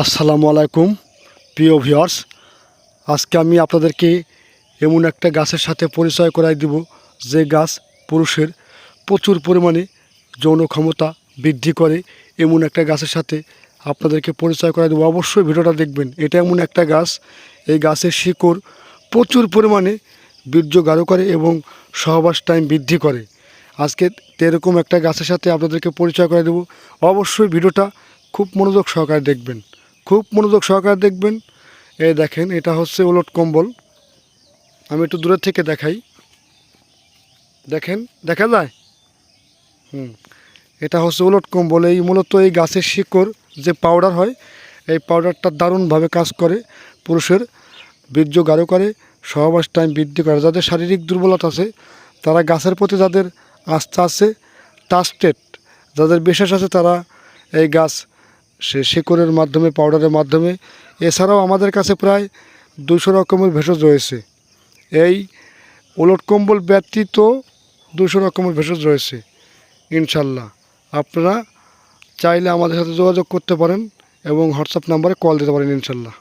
আসসালামু আলাইকুম, প্রিয় ভিউয়ার্স। আজকে আমি আপনাদেরকে এমন একটা গাছের সাথে পরিচয় করাই দিব, যে গাছ পুরুষের প্রচুর পরিমাণে যৌন ক্ষমতা বৃদ্ধি করে, এমন একটা গাছের সাথে আপনাদেরকে পরিচয় করাই দেবো। অবশ্যই ভিডিওটা দেখবেন, এটা এমন একটা গাছ, এই গাছের শিকড় প্রচুর পরিমাণে বীর্য গাঢ় করে এবং সহবাস টাইম বৃদ্ধি করে। আজকে এরকম একটা গাছের সাথে আপনাদেরকে পরিচয় করে দেবো। অবশ্যই ভিডিওটা খুব মনোযোগ সহকারে দেখবেন। খুব মনোযোগ সহকারে দেখবেন। এই দেখেন, এটা হচ্ছে ওলট কম্বল। আমি একটু দূরের থেকে দেখাই। দেখেন, দেখা যায়? হুম, এটা হচ্ছে ওলট কম্বল। এই মূলত এই গাছের শিকড় যে পাউডার হয়, এই পাউডারটা দারুণভাবে কাজ করে, পুরুষের বীর্য গাঢ় করে, সহবাস টাইম বৃদ্ধি করে। যাদের শারীরিক দুর্বলতা আছে, তারা গাছের প্রতি যাদের আস্থা আছে টাস্টেড যাদের বিশ্বাস আছে, তারা এই গাছ সে শিকড়ের মাধ্যমে পাউডারের মাধ্যমে। এছাড়াও আমাদের কাছে প্রায় দুশো রকমের ভেষজ রয়েছে। এই ওলট কম্বল ব্যতীত দুশো রকমের ভেষজ রয়েছে ইনশাল্লাহ আপনারা চাইলে আমাদের সাথে যোগাযোগ করতে পারেন এবং হোয়াটসঅ্যাপ নাম্বারে কল দিতে পারেন ইনশাল্লাহ